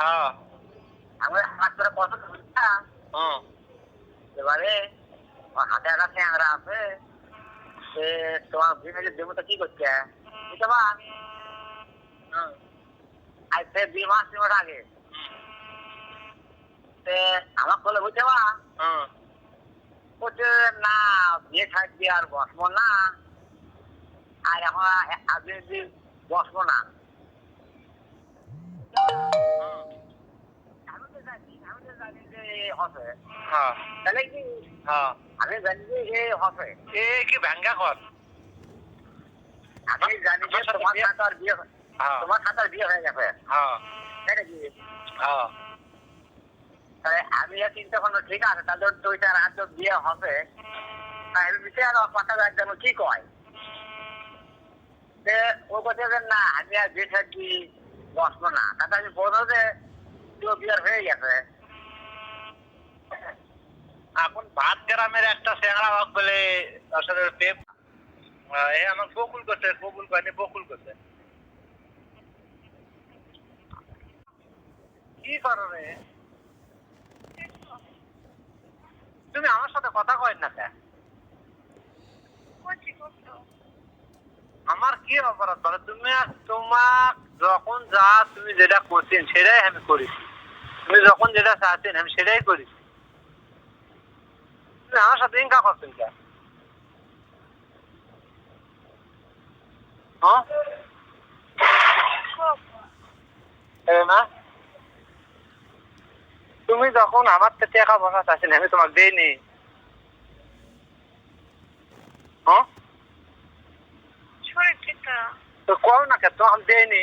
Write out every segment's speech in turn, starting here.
হ্যাঁ। আমি হাত করে কত বুঝতা হুম এবারে হাতে একটা ট্যাংরা আছে। সে তোমার কি করছে? বুঝতে পার হুম। সে দুই মাস তিন মাস আগে। সে আমার বলে বুঝতে পার হুম বলছে না বিয়ে থাকবে আর বসবো না। আর এখন আগে বসবো না। আমি জানি জানি যে হবে তাহলে জানি এ কি ভেঙ্গা কর আমি জানি যে তোমার সাথে আর বিয়ে তোমার সাথে বিয়ে হয়ে গেছে তাহলে আমি আর চিন্তা করল ঠিক আছে তাহলে দুইটা রাত তো বিয়ে হবে তাই আমি বিচার কথা একদম কি কয় ও কথা যে না, আমি আর বিয়ে থাকি বসবো না। তাতে আমি যে বিয়ার হয়ে গেছে। এখন ভাত গ্রামের একটা বাঘ বলে আসলে পেপ এ আমার বকুল করছে, বকুল বকুল করছে। কি করো রে? তুমি আমার সাথে কথা কয় না কেন আমার কি অপরাধ? বলো তুমি তোমার যখন যা তুমি যেটা করছেন, সেটাই আমি করেছি। তুমি যখন যেটা চাচ্ছেন, আমি সেটাই তুমি আমার সাথে ইনকা করছেন কেন? হ্যাঁ? না? তুমি যখন আমার আমি তোমাকে হ্যাঁ? তো কও না কেন তখন দেয়নি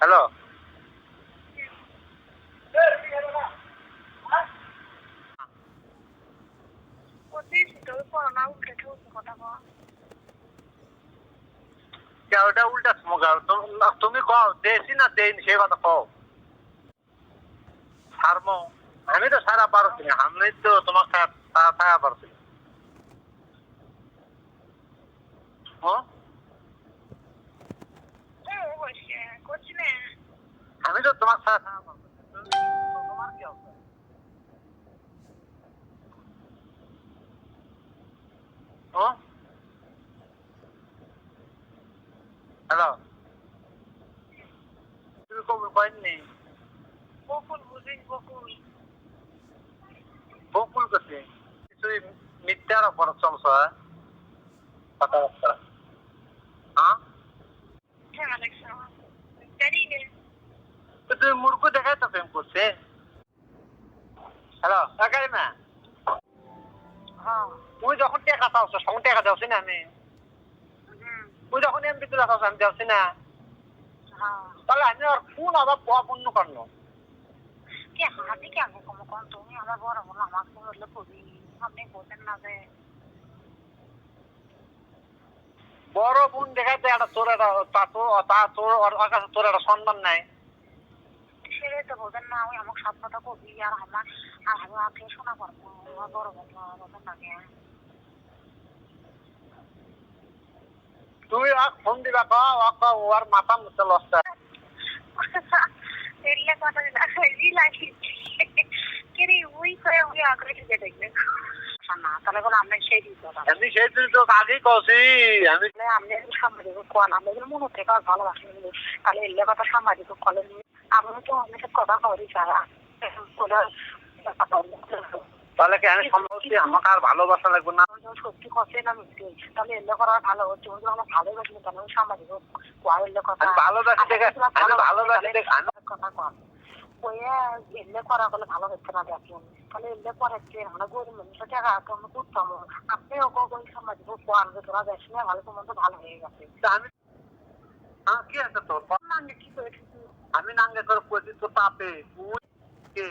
হ্যালো ওটা উল্টা তুমি কও দেছি না দেয়নি সে কথা কও ছাড়মো আমি তো সারা পারছি না আমি তো তোমার সারা পারছি আমি তো তোমার সারা তোমার কি অবস্থা? হ্যাঁ হ্যালো? তুমি কবে কয়েননি বকুল কিছুই মিথ্যার অপরাধ চলছ কথাবার্তা। হ্যাঁ? তুমি মূর্খ দেখাই তো প্রেম করছে। হ্যালো না। হ্যাঁ। তুই যখন টেকা চাওছ তখন টেকা দেওছি না আমি। তুই যখন এমপি তুলে চাওছ আমি দেওছি না। তাহলে আমি আর কোন আবার পূর্ণ করল? তুমি আমার বড় বড় আমাকে বললে কবি আপনি বোঝেন না যে বড় বোন দেখাইতে একটা তোর একটা তা তোর তা তোর ওর কাছে তোর একটা সম্মান নাই। সেটাই তো বোঝেন না ওই সব কথা কবি আর আমার আর আমি আপনি শোনা করব আমার বড় আমার না কে আর ফোন দিবা আকা ওর মাথা মুছে লস্তা এরিয়া কথা রি লাগি কেরে ওই করে ওই আগ্রহ থেকে দেখবে না তাহলে বলে আমরা সেই দিতে আমি সেই তুই তো আগেই কছি আমি আপনি সাংবাদিক কোয়ান যদি মনে থেকে ভালোবাসি তাহলে এলে কথা সাংবাদিক কলেজ আমরা তো অনেক কথা করি সারা তাহলে কি আমি সম্ভবতি আমাকে আর ভালোবাসা লাগবে না? সত্যি কথা না মিথ্যে তাহলে এলে করা ভালো হচ্ছে ওগুলো আমার ভালোবাসি তাহলে আমি সাংবাদিক কোয়া এলে কথা। ভালোবাসি দেখে আমি ভালোবাসি দেখে আমি কথা কন ওই এলে করা করলে ভালো হচ্ছে না দেখেন তাহলে এলে করাচ্ছে আমরা গরিব মানুষের টাকা তো আমরা করতাম আপনিও ওই সাংবাদিক কোয়ান যে তোরা দেশ নিয়ে ভালো তোমার তো ভালো হয়ে গেছে। আমি হ্যাঁ কি আছে তোর? আমি কি করে আমি নাঙ্গে করে কইছি তো তাপে তুই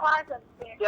खा सकते हैं